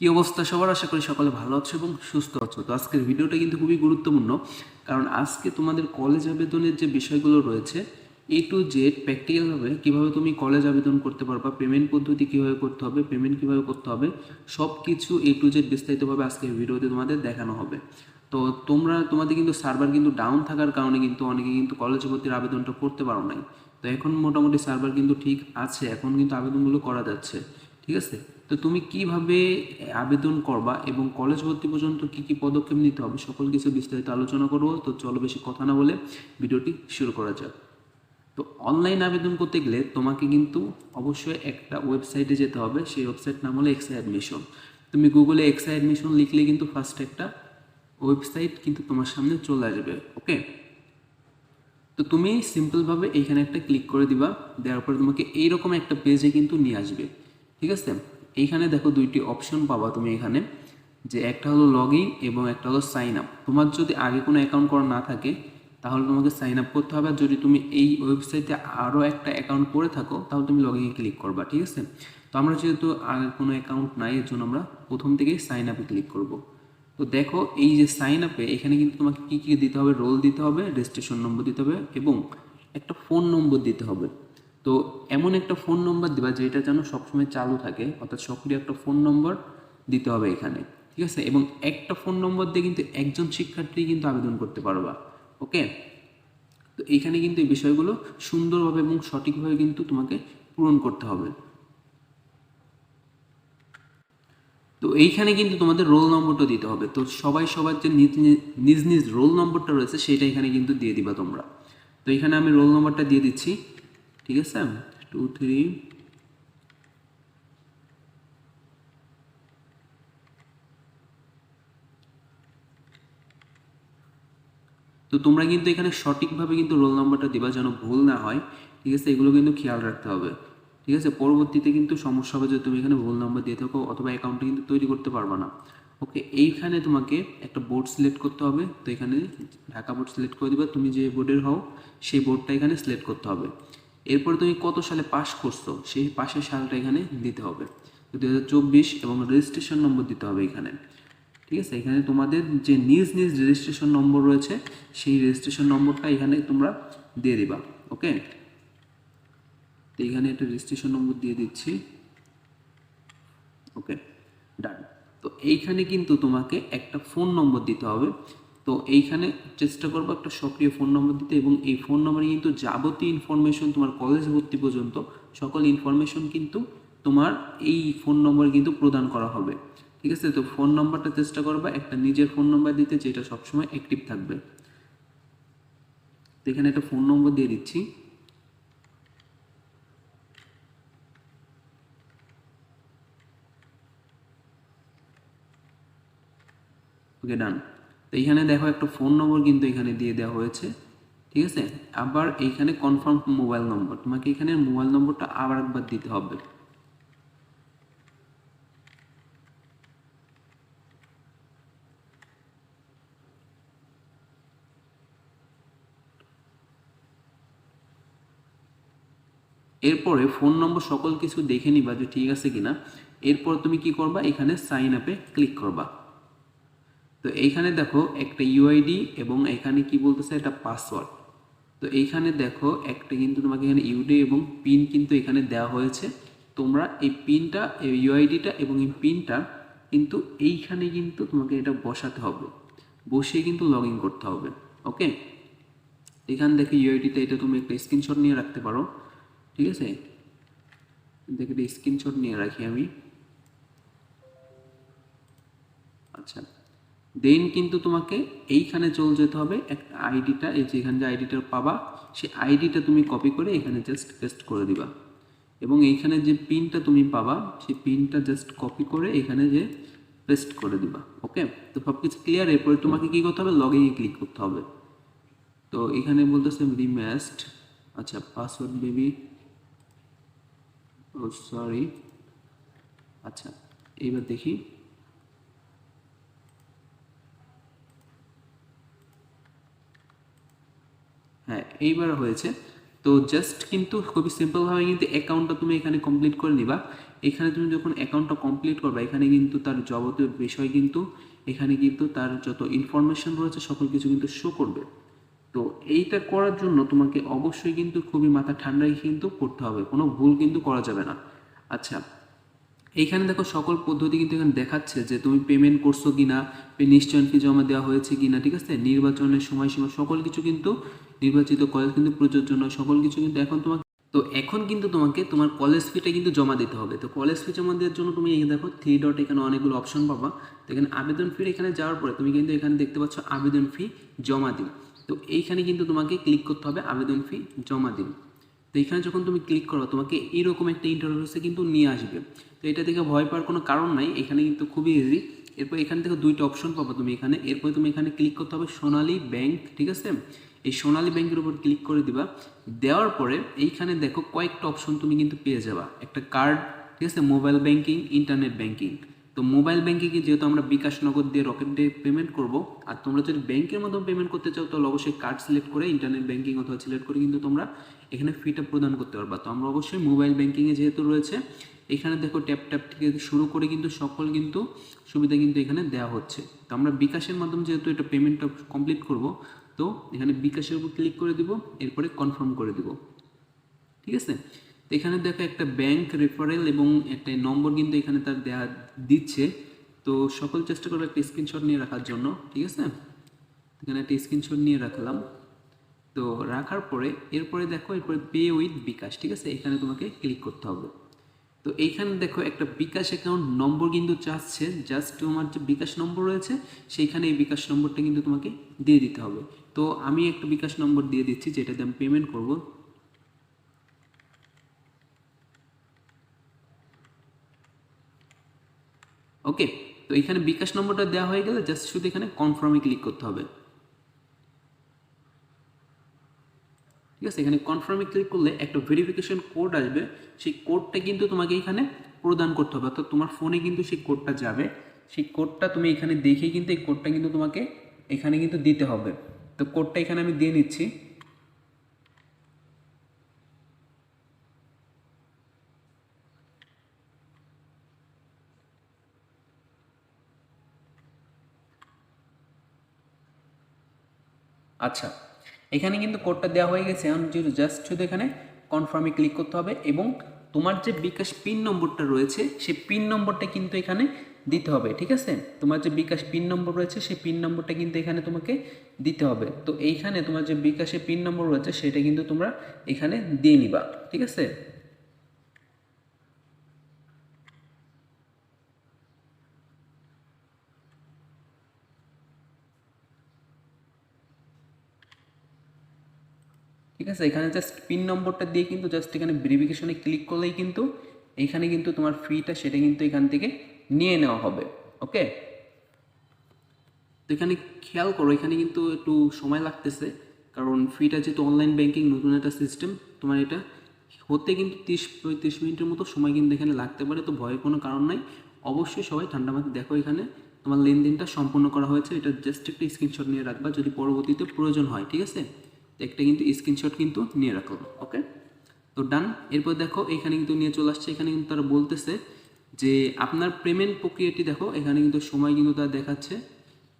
কি অবস্থা সবার? আশা করি সকলে ভালো আছো এবং সুস্থ আছো। তো আজকের ভিডিওটা কিন্তু খুবই গুরুত্বপূর্ণ, কারণ আজকে তোমাদের কলেজ আবেদনের যে বিষয়গুলো রয়েছে এ টু জেড প্র্যাকটিক্যালভাবে কীভাবে তুমি কলেজ আবেদন করতে পারবা পেমেন্ট পদ্ধতি কীভাবে করতে হবে পেমেন্ট কীভাবে করতে হবে সব কিছু এ টু জেড বিস্তারিতভাবে আজকের ভিডিওতে তোমাদের দেখানো হবে। তো তোমরা, তোমাদের কিন্তু সার্ভার কিন্তু ডাউন থাকার কারণে কিন্তু অনেকে কিন্তু কলেজ ভর্তির আবেদনটা করতে পারো নাই। তো এখন মোটামুটি সার্ভার কিন্তু ঠিক আছে, এখন কিন্তু আবেদনগুলো করা যাচ্ছে, ঠিক আছে? তো তুমি কীভাবে আবেদন করবা এবং কলেজ ভর্তি পর্যন্ত কি কি পদক্ষেপ নিতে হবে সকল কিছু বিস্তারিত আলোচনা করব। তো চলো বেশি কথা না বলে ভিডিওটি শুরু করা যাক। তো অনলাইন আবেদন করতে গেলে তোমাকে কিন্তু অবশ্যই একটা ওয়েবসাইটে যেতে হবে। সেই ওয়েবসাইট নাম হলো এক্সআই অ্যাডমিশন তুমি গুগলে এক্সআই অ্যাডমিশন লিখলে কিন্তু ফার্স্ট একটা ওয়েবসাইট কিন্তু তোমার সামনে চলে আসবে ওকে তো তুমি সিম্পলভাবে এইখানে একটা ক্লিক করে দিবা। দেওয়ার পরে তোমাকে এইরকম একটা পেজে কিন্তু নিয়ে আসবে, ঠিক আছে? এইখানে দেখো দুইটি অপশন পাবা তুমি এখানে, যে একটা হলো লগ ইন এবং একটা হলো সাইন আপ তোমার যদি আগে কোনো অ্যাকাউন্ট করা না থাকে, তাহলে তোমাকে সাইন আপ করতে হবে। আর যদি তুমি এই ওয়েবসাইটে আরও একটা অ্যাকাউন্ট করে থাকো, তাহলে তুমি লগ ক্লিক করবা, ঠিক আছে? তো আমরা যেহেতু আগে কোনো অ্যাকাউন্ট নাই এর জন্য আমরা প্রথম থেকেই সাইন আপে ক্লিক করব। তো দেখো, এই যে সাইন আপে এখানে কিন্তু তোমাকে কী কী দিতে হবে? রোল দিতে হবে রেজিস্ট্রেশন নম্বর দিতে হবে এবং একটা ফোন নম্বর দিতে হবে। তো এমন একটা ফোন নম্বর দিবা যেটা যেন সবসময় চালু থাকে, অর্থাৎ সক্রিয় একটা ফোন নম্বর দিতে হবে এখানে, ঠিক আছে? এবং একটা ফোন নম্বর দিয়ে কিন্তু একজন শিক্ষার্থী কিন্তু আবেদন করতে পারবা ওকে তো এইখানে কিন্তু এই বিষয়গুলো সুন্দরভাবে এবং সঠিকভাবে কিন্তু তোমাকে পূরণ করতে হবে। তো এইখানে কিন্তু তোমাদের রোল নম্বরটা দিতে হবে। তো সবাই সবার যে নিজ নিজ- রোল নম্বরটা রয়েছে, সেটা এখানে কিন্তু দিয়ে দিবা তোমরা। তো এখানে আমি রোল নম্বরটা দিয়ে দিচ্ছি। ঠিক আছে? টু থ্রি তো তোমরা কিন্তু এখানে সঠিকভাবে কিন্তু রোল নাম্বারটা দিবা যেন ভুল না হয়। ঠিক আছে? এগুলো কিন্তু খেয়াল রাখতে হবে। ঠিক আছে? পরবর্তীতে কিন্তু সমস্যা হবে যদি তুমি এখানে ভুল নাম্বার দিয়ে থাকো অথবা অ্যাকাউন্টটা কিন্তু তৈরি করতে পারবে না। ওকে এইখানে তোমাকে একটা বোর্ড সিলেক্ট করতে হবে। তো এখানে ঢাকা বোর্ড সিলেক্ট করে দিবা। তুমি যে বোর্ডের হও, সেই বোর্ডটা এখানে সিলেক্ট করতে হবে। এরপরে তুমি কত সালে পাস করছ? সেই পাশের সালটা এখানে দিতে হবে। দু হাজার চব্বিশ এবং রেজিস্ট্রেশন নম্বর দিতে হবে এখানে। ঠিক আছে? এখানে তোমাদের যে নিজ নিজ রেজিস্ট্রেশন নম্বর রয়েছে, সেই রেজিস্ট্রেশন নম্বরটা এখানে তোমরা দিয়ে দিবা। ওকে? তো এখানে একটা রেজিস্ট্রেশন নম্বর দিয়ে দিচ্ছি। ওকে? ডান তো এইখানে কিন্তু তোমাকে একটা ফোন নম্বর দিতে হবে। তো এইখানে চেষ্টা করব একটা সক্রিয় ফোন নম্বর দিতে এবং এই ফোন নম্বরে কিন্তু যাবতীয় ইনফরমেশন তোমার কলেজ ভর্তি পর্যন্ত সকল ইনফরমেশন কিন্তু তোমার এই ফোন নম্বর কিন্তু প্রদান করা হবে। ঠিক আছে? তো ফোন নম্বরটা চেষ্টা করবা, একটা নিজের ফোন নম্বর দিতে যেটা সবসময় অ্যাক্টিভ থাকবে। তো এখানে একটা ফোন নম্বর দিয়ে দিচ্ছি। ওকে ডান তো এইখানে দেখো একটা ফোন নম্বর কিন্তু এখানে দিয়ে দেওয়া হয়েছে, ঠিক আছে? আবার এইখানে কনফার্ম মোবাইল নম্বর তোমাকে এখানে মোবাইল নম্বরটা আবার একবার দিতে হবে। এরপরে ফোন নম্বর সকল কিছু দেখে নিবা যে ঠিক আছে কিনা। এরপর তুমি কি করবা? এখানে সাইন আপে ক্লিক করবা। তো এইখানে দেখো একটা ইউআইডি এবং এখানে কি বলতেছে? এটা পাসওয়ার্ড তো এইখানে দেখো একটা কিন্তু তোমাকে এখানে ইউডি এবং পিন কিন্তু এখানে দেওয়া হয়েছে। তোমরা এই পিনটা এই ইউআইডিটা এবং এই পিনটা কিন্তু এইখানে কিন্তু তোমাকে এটা বসাতে হবে। বসিয়ে কিন্তু লগ ইন করতে হবে। ওকে? এখান দেখে ইউআইডিতে এটা তুমি একটা স্ক্রিনশট নিয়ে রাখতে পারো। ঠিক আছে? দেখে একটা স্ক্রিনশট নিয়ে রাখি আমি। আচ্ছা। দেন কিন্তু তোমাকে এইখানে চলে যেতে হবে। একটা আইডিটা এই যে এখানে যে আইডিটা পাবা, সেই আইডিটা তুমি কপি করে এখানে জাস্ট পেস্ট করে দিবা। এবং এইখানে যে পিনটা তুমি পাবা, সেই পিনটা জাস্ট কপি করে এখানে যে পেস্ট করে দিবা ওকে তো সব কিছু ক্লিয়ার এরপরে তোমাকে কি করতে হবে? লগ ইনে ক্লিক করতে হবে। তো এখানে বলতেছে রিম্যাস্ট আচ্ছা পাসওয়ার্ড বেবি ও সরি আচ্ছা এইবার দেখি। হ্যাঁ এইবার হয়েছে। তো জাস্ট কিন্তু খুবই সিম্পলভাবে কিন্তু অ্যাকাউন্টটা তুমি এখানে কমপ্লিট করে নিবা। এখানে তুমি যখন অ্যাকাউন্টটা কমপ্লিট করবে, এখানে কিন্তু তার যাবতীয় বিষয় কিন্তু, এখানে কিন্তু তার যত ইনফরমেশন রয়েছে, সকল কিছু কিন্তু শো করবে। তো এইটা করার জন্য তোমাকে অবশ্যই কিন্তু খুবই মাথা ঠান্ডায় কিন্তু করতে হবে। কোনো ভুল কিন্তু করা যাবে না। আচ্ছা এইখানে দেখো সকল পদ্ধতি কিন্তু এখানে দেখাচ্ছে যে তুমি পেমেন্ট করছ কিনা নিশ্চয়ন ফি জমা দেওয়া হয়েছে কিনা, ঠিক আছে? নির্বাচনের সময়সীমা, সকল কিছু কিন্তু নির্বাচিত কলেজ কিন্তু প্রযোজ্য নয়, সকল কিছু কিন্তু এখন তোমাকে, তো এখন কিন্তু তোমাকে তোমার কলেজ ফিটা কিন্তু জমা দিতে হবে। তো কলেজ ফি জমা দেওয়ার জন্য তুমি এই দেখো থ্রি ডট এখানে অনেকগুলো অপশন পাবা। তো এখানে আবেদন ফির এখানে যাওয়ার পরে তুমি কিন্তু এখানে দেখতে পাচ্ছ আবেদন ফি জমা দিন তো এইখানে কিন্তু তোমাকে ক্লিক করতে হবে আবেদন ফি জমা দিন তো এখানে যখন তুমি ক্লিক করো তোমাকে এরকম একটা ইন্টারফেসে কিন্তু নিয়ে আসবে। তো এটা থেকে ভয় পাওয়ার কোনো কারণ নাই, এখানে কিন্তু খুবই ইজি এরপর এখান থেকে দুইটা অপশন পাবো তুমি এখানে। এরপর তুমি এখানে ক্লিক করতে হবে সোনালী ব্যাংক ঠিক আছে? এই সোনালী ব্যাংকের উপর ক্লিক করে দিবা। দেওয়ার পরে এইখানে দেখো কয়েকটা অপশন তুমি কিন্তু পেয়ে যাবা। একটা কার্ড ঠিক আছে? মোবাইল ব্যাংকিং ইন্টারনেট ব্যাংকিং তো মোবাইল ব্যাংকিংয়ে যেহেতু আমরা বিকাশ নগদ দিয়ে রকেট দিয়ে পেমেন্ট করব, আর তোমরা যদি ব্যাংকের মাধ্যমে পেমেন্ট করতে চাও, তাহলে অবশ্যই কার্ড সিলেক্ট করে ইন্টারনেট ব্যাংকিং অথবা সিলেক্ট করে কিন্তু তোমরা এখানে ফিটা প্রদান করতে পারবা। তো আমরা অবশ্যই মোবাইল ব্যাংকিংয়ে যেহেতু রয়েছে, এখানে দেখো ট্যাপ ট্যাপ থেকে শুরু করে কিন্তু সকল কিন্তু সুবিধা কিন্তু এখানে দেওয়া হচ্ছে। তো আমরা বিকাশের মাধ্যমে যেহেতু এটা পেমেন্টটা কমপ্লিট করব, তো এখানে বিকাশের উপর ক্লিক করে দিব, এরপরে কনফার্ম করে দিব। ঠিক আছে? এখানে দেখো একটা ব্যাংক রেফারেল এবং একটা নম্বর কিন্তু এখানে তার দেওয়া দিচ্ছে। তো সকল চেষ্টা করব একটা স্ক্রিনশট নিয়ে রাখার জন্য, ঠিক আছে? এখানে একটা স্ক্রিনশট নিয়ে রাখলাম। তো রাখার পরে, এরপরে দেখো, এরপরে পে উইথ বিকাশ, ঠিক আছে? এখানে তোমাকে ক্লিক করতে হবে। তো এইখানে দেখো একটা বিকাশ অ্যাকাউন্ট নম্বর কিন্তু চাচ্ছে জাস্ট তোমার যে বিকাশ নম্বর রয়েছে, সেইখানে এই বিকাশ নম্বরটা কিন্তু তোমাকে দিয়ে দিতে হবে। তো আমি একটা বিকাশ নম্বর দিয়ে দিচ্ছি, যেটাতে আমি পেমেন্ট করব। ওকে তো এখানে বিকাশ নম্বরটা দেওয়া হয়ে গেলে জাস্ট শুধু এখানে কনফার্মে ক্লিক করতে হবে। ঠিক আছে, এখানে কনফার্মে ক্লিক করলে একটা ভেরিফিকেশন কোড আসবে, সেই কোডটা কিন্তু তোমাকে এখানে প্রদান করতে হবে, অর্থাৎ তোমার ফোনে কিন্তু সেই কোডটা যাবে। সেই কোডটা তুমি এখানে দেখে কিন্তু এই কোডটা কিন্তু তোমাকে এখানে কিন্তু দিতে হবে। তো কোডটা এখানে আমি দিয়ে নিচ্ছি। আচ্ছা এখানে কিন্তু কোডটা দেওয়া হয়ে গেছে। এখন জাস্ট শুধু এখানে কনফার্মে ক্লিক করতে হবে এবং তোমার যে বিকাশ পিন নম্বরটা রয়েছে, সেই পিন নম্বরটা কিন্তু এখানে দিতে হবে, ঠিক আছে? তোমার যে বিকাশ পিন নম্বর রয়েছে, সেই পিন নম্বরটা কিন্তু এখানে তোমাকে দিতে হবে। তো এইখানে তোমার যে বিকাশে পিন নম্বর রয়েছে, সেটা কিন্তু তোমরা এখানে দিয়ে নিবা, ঠিক আছে? ঠিক আছে? এখানে জাস্ট পিন নম্বরটা দিয়ে কিন্তু জাস্ট এখানে ভেরিফিকেশনে ক্লিক করলেই কিন্তু এইখানে কিন্তু তোমার ফিটা সেটা কিন্তু এখান থেকে নিয়ে নেওয়া হবে ওকে তো এখানে খেয়াল করো, এখানে কিন্তু একটু সময় লাগতেছে, কারণ ফিটা যেহেতু অনলাইন ব্যাংকিং নতুন একটা সিস্টেম তোমার এটা হতে কিন্তু তিরিশ পঁয়ত্রিশ মিনিটের মতো সময় কিন্তু এখানে লাগতে পারে, তো ভয়ের কোনো কারণ নাই। অবশ্যই সবাই ঠান্ডা মাথায় দেখো এখানে তোমার লেনদেনটা সম্পূর্ণ করা হয়েছে, এটা জাস্ট একটা স্ক্রিনশট নিয়ে রাখবা, যদি পরবর্তীতে প্রয়োজন হয়, ঠিক আছে? একটা কিন্তু স্ক্রিনশট কিন্তু নিয়ে রাখো ওকে তো ডান এরপর দেখো, এখানে কিন্তু নিয়ে চলে আসছে, এখানে কিন্তু তারা বলতেছে যে আপনার পেমেন্ট প্রক্রিয়াটি দেখো, এখানে কিন্তু সময় কিন্তু তারা দেখাচ্ছে,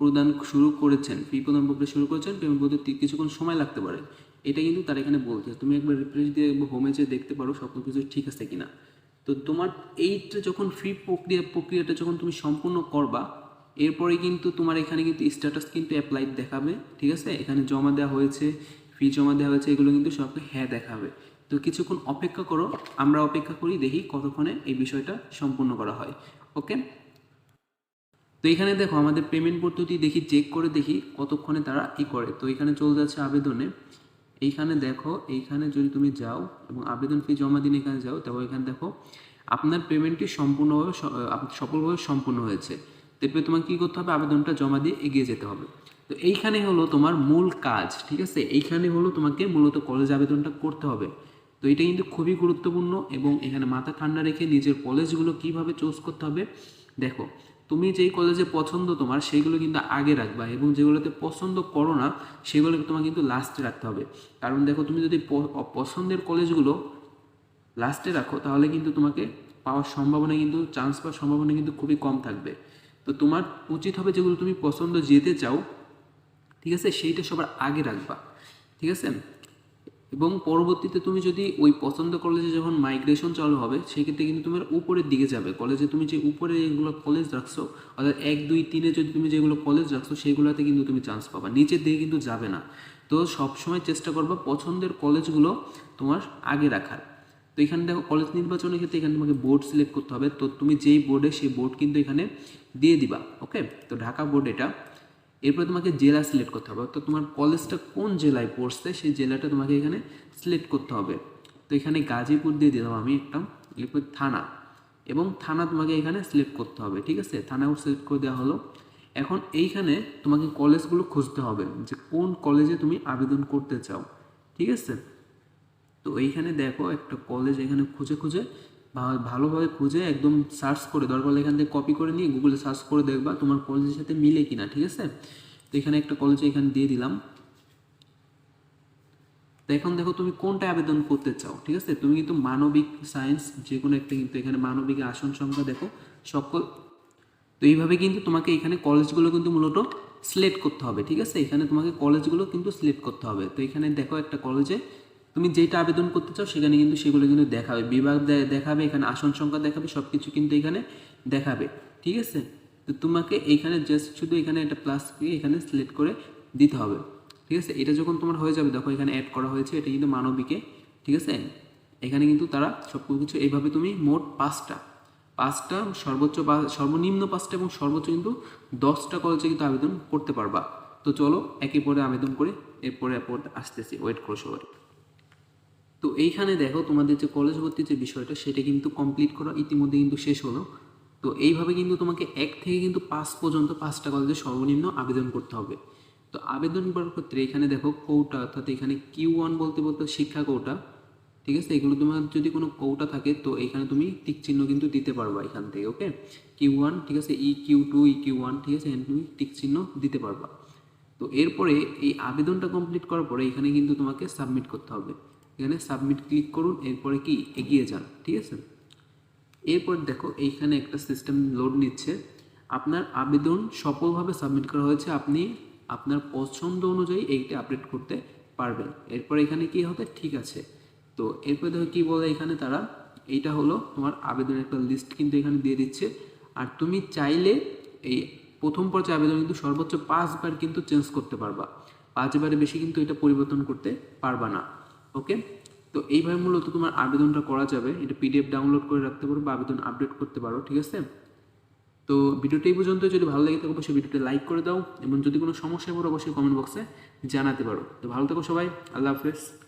প্রদান শুরু করেছেন ফি প্রদান প্রক্রিয়া শুরু করেছেন পেমেন্ট করতে কিছুক্ষণ সময় লাগতে পারে। এটা কিন্তু তারা এখানে বলছে, তুমি একবার রিফ্রেশ দিয়ে হোমে যেয়ে দেখতে পারো সব কিছু ঠিক আছে কিনা। তো তোমার এইটা যখন ফি প্রক্রিয়া, প্রক্রিয়াটা যখন তুমি সম্পূর্ণ করবা, এরপরে কিন্তু তোমার এখানে কিন্তু স্ট্যাটাস কিন্তু অ্যাপ্লাইড দেখাবে, ঠিক আছে? এখানে জমা দেওয়া হয়েছে ফি জমা দেওয়া হয়েছে, এগুলো কিন্তু সবকে হ্যাঁ দেখাবে। তো কিছুক্ষণ অপেক্ষা করো, আমরা অপেক্ষা করি, দেখি কতক্ষণে এই বিষয়টা সম্পূর্ণ করা হয়। ওকে? তো এখানে দেখো, আমাদের পেমেন্ট পদ্ধতি দেখি চেক করে দেখি কতক্ষণে তারা ই করে। তো এখানে চলে যাচ্ছে আবেদনে। এইখানে দেখো, এইখানে যদি তুমি যাও এবং আবেদন ফি জমা দিন এখানে যাও তবে এখানে দেখো, আপনার পেমেন্টটি সম্পূর্ণভাবে সফলভাবে সম্পূর্ণ হয়েছে। তারপরে তোমাকে কী করতে হবে? আবেদনটা জমা দিয়ে এগিয়ে যেতে হবে। তো এইখানে হলো তোমার মূল কাজ, ঠিক আছে? এইখানে হলো তোমাকে মূলত কলেজ আবেদনটা করতে হবে। তো এটা কিন্তু খুবই গুরুত্বপূর্ণ এবং এখানে মাথা ঠান্ডা রেখে নিজের কলেজগুলো কীভাবে চুজ করতে হবে, দেখো, তুমি যেই কলেজে পছন্দ তোমার, সেইগুলো কিন্তু আগে রাখবা এবং যেগুলোতে পছন্দ করো না, সেগুলোকে তোমার কিন্তু লাস্টে রাখতে হবে। কারণ দেখো, তুমি যদি পছন্দের কলেজগুলো লাস্টে রাখো, তাহলে কিন্তু তোমাকে পাওয়ার সম্ভাবনা কিন্তু চান্স পাওয়ার সম্ভাবনা কিন্তু খুবই কম থাকবে। তো তোমার উচিত হবে যেগুলো তুমি পছন্দ যেতে চাও ঠিক আছে? সেইটা সবার আগে রাখবা, ঠিক আছে? এবং পরবর্তীতে তুমি যদি ওই পছন্দ কলেজে যখন মাইগ্রেশন চালু হবে, সেক্ষেত্রে কিন্তু তোমার উপরের দিকে যাবে। কলেজে তুমি যে উপরে যেগুলো কলেজ রাখছো, অর্থাৎ এক, দুই, তিনে যদি তুমি যেগুলো কলেজ রাখছো, সেগুলোতে কিন্তু তুমি চান্স পাবা। নিচের দিকে কিন্তু যাবে না। তো সবসময় চেষ্টা করবা পছন্দের কলেজগুলো তোমার আগে রাখার। তো এখানে দেখো কলেজ নির্বাচনের ক্ষেত্রে এখানে তোমাকে বোর্ড সিলেক্ট করতে হবে। তো তুমি যেই বোর্ডে সেই বোর্ড কিন্তু এখানে দিয়ে দিবা ওকে তো ঢাকা বোর্ড এটা এরপরে তোমাকে জেলা সিলেক্ট করতে হবে। তো তোমার কলেজটা কোন জেলায় পড়ছে, সেই জেলাটা তোমাকে এখানে সিলেক্ট করতে হবে। তো এখানে গাজীপুর দিয়ে দিলাম আমি একটা, এরপর থানা। এবং থানা তোমাকে এখানে সিলেক্ট করতে হবে, ঠিক আছে? থানাও সিলেক্ট করে দেওয়া হলো। এখন এইখানে তোমাকে কলেজগুলো খুঁজতে হবে, যে কোন কলেজে তুমি আবেদন করতে চাও, ঠিক আছে? তো এইখানে দেখো একটা কলেজ এখানে খুঁজে খুঁজে ভালোভাবে খুঁজে একদম সার্চ করে দরকার এখান থেকে কপি করে নিয়ে গুগলে সার্চ করে দেখবা তোমার কলেজের সাথে মিলে কিনা, ঠিক আছে? তো এখানে একটা কলেজে এখানে দিয়ে দিলাম। তো এখন দেখো তুমি কোনটা আবেদন করতে চাও, ঠিক আছে? তুমি কিন্তু মানবিক সায়েন্স যে কোনো একটা কিন্তু এখানে মানবিক আসন সংখ্যা দেখো, সকল তো এইভাবে কিন্তু তোমাকে এখানে কলেজগুলো কিন্তু মূলত সিলেক্ট করতে হবে, ঠিক আছে? এখানে তোমাকে কলেজগুলো কিন্তু সিলেক্ট করতে হবে। তো এখানে দেখো একটা কলেজে তুমি যেটা আবেদন করতে চাও, সেখানে কিন্তু সেগুলো কিন্তু দেখাবে। বিভাগ দেখাবে, এখানে আসন সংখ্যা দেখাবে সব কিছু কিন্তু এখানে দেখাবে। ঠিক আছে? তো তোমাকে এইখানে জাস্ট শুধু এখানে একটা প্লাস এখানে সিলেক্ট করে দিতে হবে। ঠিক আছে? এটা যখন তোমার হয়ে যাবে, দেখো এখানে অ্যাড করা হয়েছে, এটা কিন্তু মানবিকে। ঠিক আছে? এখানে কিন্তু তারা সব কিছু এইভাবে তুমি মোট পাঁচটা। পাঁচটা সর্বোচ্চ সর্বনিম্ন পাঁচটা এবং সর্বোচ্চ কিন্তু দশটা কলেজে কিন্তু আবেদন করতে পারবা। তো চলো একে পরে আবেদন করে, এরপরে এরপর আসতেছি। ওয়েট করো সবাই। তো এইখানে দেখো তোমাদের যে কলেজ ভর্তির যে বিষয়টা, সেটা কিন্তু কমপ্লিট করা ইতিমধ্যে কিন্তু শেষ হলো। তো এইভাবে কিন্তু তোমাকে এক থেকে কিন্তু পাঁচ পর্যন্ত পাঁচটা কলেজে সর্বনিম্ন আবেদন করতে হবে। তো আবেদন করার ক্ষেত্রে এখানে দেখো কৌটা অর্থাৎ এখানে কিউ ওয়ান বলতে বলতে শিক্ষা কৌটা ঠিক আছে? এগুলো তোমার যদি কোনো কৌটা থাকে, তো এখানে তুমি টিক চিহ্ন কিন্তু দিতে পারবা এখান থেকে ওকে কিউ ওয়ান ঠিক আছে? E Q two E Q one ঠিক আছে? তুমি টিক চিহ্ন দিতে পারবা। তো এরপরে এই আবেদনটা কমপ্লিট করার পরে এখানে কিন্তু তোমাকে সাবমিট করতে হবে। এখানে সাবমিট ক্লিক করুন, এরপরে কি? এগিয়ে যান, ঠিক আছে? এরপর দেখো, এইখানে একটা সিস্টেম লোড নিচ্ছে। আপনার আবেদন সফলভাবে সাবমিট করা হয়েছে, আপনি আপনার পছন্দ অনুযায়ী এইটা আপডেট করতে পারবেন। এরপর এখানে কি হবে? ঠিক আছে। তো এরপর দেখো কি বলে এখানে তারা? এইটা হলো তোমার আবেদনের একটা লিস্ট কিন্তু এখানে দিয়ে দিচ্ছে। আর তুমি চাইলে এই প্রথম পর্যায়ে আবেদন কিন্তু সর্বোচ্চ পাঁচবার কিন্তু চেঞ্জ করতে পারবা। পাঁচবারের বেশি কিন্তু এটা পরিবর্তন করতে পারবা না। ওকে তো এইভাবে মূলত তোমার আবেদনটা করা যাবে। এটা পিডিএফ ডাউনলোড করে রাখতে পারো বা আবেদন আপডেট করতে পারো, ঠিক আছে? তো ভিডিওটি এই পর্যন্ত। যদি ভালো লাগে থাকে, অবশ্যই ভিডিওটা লাইক করে দাও এবং যদি কোনো সমস্যা পড়ো অবশ্যই কমেন্ট বক্সে জানাতে পারো। তো ভালো থাকো সবাই। আল্লাহ হাফেজ।